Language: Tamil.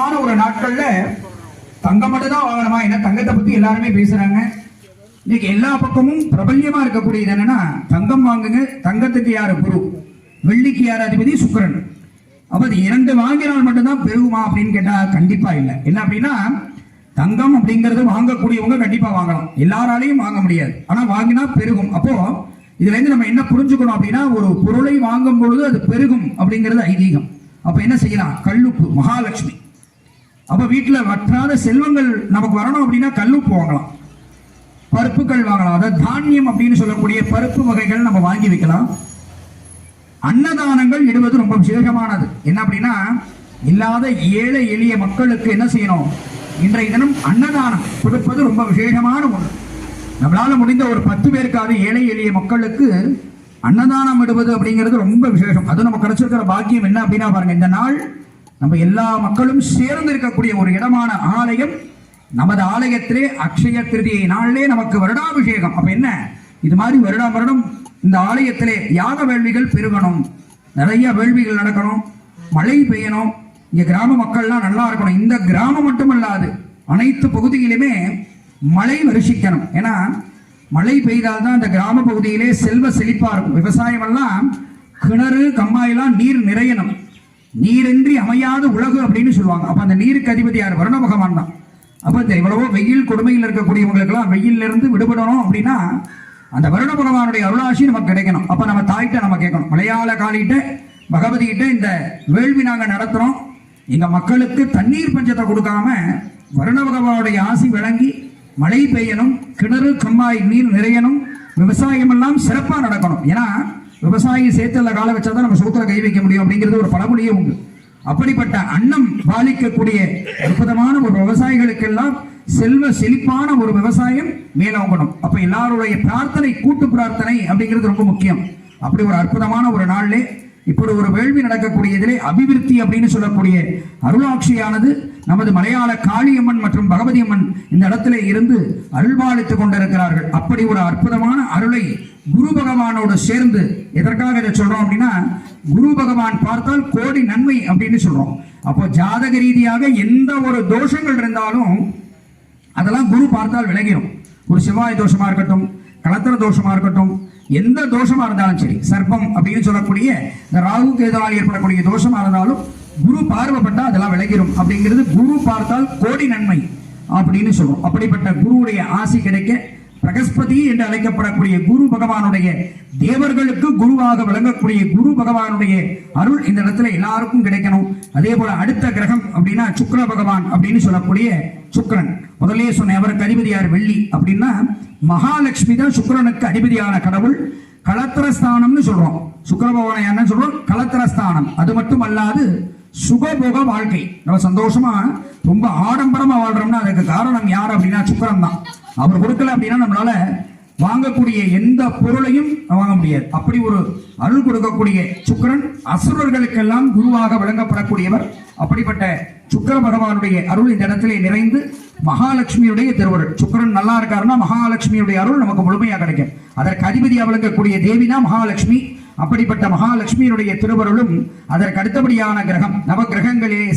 முக்கியமான ஒரு நாட்கள்ல தங்கம் மட்டும் தான் வாங்கணுமா? ஏன்னா தங்கத்தை பத்தி எல்லாருமே பேசுறாங்க. இன்னைக்கு எல்லா பக்கமும் பிரபல்யமா இருக்கக்கூடியது என்னன்னா தங்கம் வாங்குங்க. தங்கத்துக்கு யாரு? குரு. வெள்ளிக்கு யார்? அதிபதி சுக்கிரன். அப்ப அது இரண்டு வாங்கினால் மட்டும்தான் பெருகுமா அப்படின்னு கேட்டா கண்டிப்பா இல்லை. என்ன அப்படின்னா தங்கம் அப்படிங்கிறது வாங்கக்கூடியவங்க கண்டிப்பா வாங்கலாம். எல்லாராலையும் வாங்க முடியாது. ஆனா வாங்கினா பெருகும். அப்போ இதுல இருந்து நம்ம என்ன புரிஞ்சுக்கணும் அப்படின்னா ஒரு பொருளை வாங்கும் பொழுது அது பெருகும் அப்படிங்கிறது ஐதீகம். அப்ப என்ன செய்யலாம்? கல்லுப்பு மகாலட்சுமி. அப்ப வீட்டில் வற்றாத செல்வங்கள் நமக்கு வரணும் அப்படின்னா கல்லுப்பு வாங்கலாம். பருப்புகள் வாங்கலாம். அதாவது தானியம் அப்படின்னு சொல்லக்கூடிய பருப்பு வகைகள் நம்ம வாங்கி வைக்கலாம். அன்னதானங்கள் இடுவது ரொம்ப விசேஷமானது. என்ன அப்படின்னா இல்லாத ஏழை எளிய மக்களுக்கு என்ன செய்யணும்? இன்றைய தினம் அன்னதானம் கொடுப்பது ரொம்ப விசேஷமான ஒன்று நம்மளால முடிந்த ஒரு பத்து பேருக்காவது ஏழை எளிய மக்களுக்கு அன்னதானம் இடுவது அப்படிங்கிறது ரொம்ப விசேஷம். அது நம்ம கிடைச்சிருக்கிற பாக்கியம் என்ன அப்படின்னா பாருங்க இந்த நாள் நம்ம எல்லா மக்களும் சேர்ந்து இருக்கக்கூடிய ஒரு இடமான ஆலயம். நமது ஆலயத்திலே அக்ஷய திருதியை நாளிலே நமக்கு வருடாபிஷேகம். அப்ப என்ன? இது மாதிரி வருடா வருடம் இந்த ஆலயத்திலே யாக வேள்விகள் பெருகணும். நிறைய வேள்விகள் நடக்கணும். மழை பெய்யணும். இங்க கிராம மக்கள்லாம் நல்லா இருக்கணும். இந்த கிராமம் மட்டுமல்லாது அனைத்து பகுதியிலுமே மழை வருஷிக்கணும். ஏன்னா மழை பெய்தால்தான் அந்த கிராம பகுதியிலே செல்வ செழிப்பா இருக்கும். விவசாயம் எல்லாம் கிணறு கம்மாயெல்லாம் நீர் நிறையணும். நீரின்றி அமையாத உலகு அப்படின்னு சொல்லுவாங்க. அப்ப அந்த நீருக்கு அதிபதி யார்? வருண பகவான் தான். அப்ப இந்த இவ்வளவோ வெயில் கொடுமையில் இருக்கக்கூடியவங்களுக்கெல்லாம் வெயில்ல இருந்து விடுபடணும் அப்படின்னா அந்த வருண பகவானுடைய அருளாசி நமக்கு கிடைக்கணும். அப்ப நம்ம தாய்கிட்ட நம்ம கேட்கணும். மலையாள காளிகிட்ட பகவதி கிட்ட இந்த வேள்வி நாங்க நடத்துறோம். எங்க மக்களுக்கு தண்ணீர் பஞ்சத்தை கொடுக்காம வருண பகவானுடைய ஆசி விளங்கி மழை பெய்யணும் கிணறு கம்மாய் நீர் நிறையணும் விவசாயம் எல்லாம் சிறப்பா நடக்கணும். ஏன்னா விவசாயி சேத்துல கால வச்சாதான் நம்ம சோத்துல கை வைக்க முடியும் அப்படிங்கிறது ஒரு பழமொழியே உண்டு. அப்படிப்பட்ட அன்னம் பாலிக்கக்கூடிய அற்புதமான ஒரு விவசாயிகளுக்கெல்லாம் செல்வ செழிப்பான ஒரு விவசாயம் மேலோங்கணும். அப்ப எல்லாருடைய பிரார்த்தனை கூட்டு பிரார்த்தனை அப்படிங்கிறது ரொம்ப முக்கியம். அப்படி ஒரு அற்புதமான ஒரு நாள்லே இப்படி ஒரு வேள்வி நடக்கக்கூடியதிலே அபிவிருத்தி அப்படின்னு சொல்லக்கூடிய அருளாட்சியானது நமது மலையாள காளியம்மன் மற்றும் பகவதி அம்மன் இந்த இடத்துல இருந்து அருள்பாலித்துக் கொண்டிருக்கிறார்கள். அப்படி ஒரு அற்புதமான அருளை குரு பகவானோடு சேர்ந்து எதற்காக இதை சொல்றோம் அப்படின்னா குரு பகவான் பார்த்தால் கோடி நன்மை அப்படின்னு சொல்றோம். அப்போ ஜாதக ரீதியாக எந்த ஒரு தோஷங்கள் இருந்தாலும் அதெல்லாம் குரு பார்த்தால் விலகிடும் ஒரு செவ்வாய் தோஷமா இருக்கட்டும் கலத்திர தோஷமா இருக்கட்டும் எந்த தோஷமா இருந்தாலும் சரி சர்ப்பம் அப்படின்னு சொல்லக்கூடிய இந்த ராகு கேதுவால் ஏற்படக்கூடிய தோஷமா இருந்தாலும் குரு பார்வைப்பட்டா அதெல்லாம் விலகிடும் அப்படிங்கிறது குரு பார்த்தால் கோடி நன்மை அப்படின்னு சொல்றோம். அப்படிப்பட்ட குருவுடைய ஆசி கிடைக்க பிரகஸ்பதி என்று அழைக்கப்படக்கூடிய குரு பகவானுடைய தேவர்களுக்கு குருவாக விளங்கக்கூடிய குரு பகவானுடைய அருள் இந்த இடத்துல எல்லாருக்கும் கிடைக்கணும். அதே போல அடுத்த கிரகம் அப்படின்னா சுக்கிர பகவான் அப்படின்னு சொல்லக்கூடிய சுக்கரன். முதலே சொன்னேன் அவருக்கு அதிபதியார் வெள்ளி அப்படின்னா மகாலட்சுமி தான் சுக்கரனுக்கு அதிபதியான கடவுள். கலத்திரஸ்தானம்னு சொல்றோம். சுக்கர பகவானை என்ன சொல்றோம்? கலத்திரஸ்தானம். அது மட்டும் அல்லாது சுகபோக வாழ்க்கை. நம்ம சந்தோஷமா ரொம்ப ஆடம்பரமா வாழ்றோம்னா அதுக்கு காரணம் யார் அப்படின்னா சுக்கிரன் தான். அவர் கொடுக்கல அப்படின்னா நம்மளால வாங்கக்கூடிய எந்த பொருளையும் வாங்க முடியாது. அப்படி ஒரு அருள் கொடுக்கக்கூடிய சுக்கிரன் அசுரர்களுக்கெல்லாம் குருவாக விளங்கப்படக்கூடியவர் அப்படிப்பட்ட சுக்கர பகவானுடைய அருள் இந்த இடத்திலே நிறைந்து மகாலட்சுமியுடைய திருவருள். சுக்கிரன் நல்லா இருக்காருன்னா மகாலட்சுமியுடைய அருள் நமக்கு முழுமையாக கிடைக்கும். அதற்கு அதிபதி அவளுக்கக்கூடிய தேவி தான் மகாலட்சுமி. அப்படிப்பட்ட மகாலட்சுமியினுடைய திருவருளும் அதற்கு அடுத்தபடியான கிரகம் நவ கிரகங்களே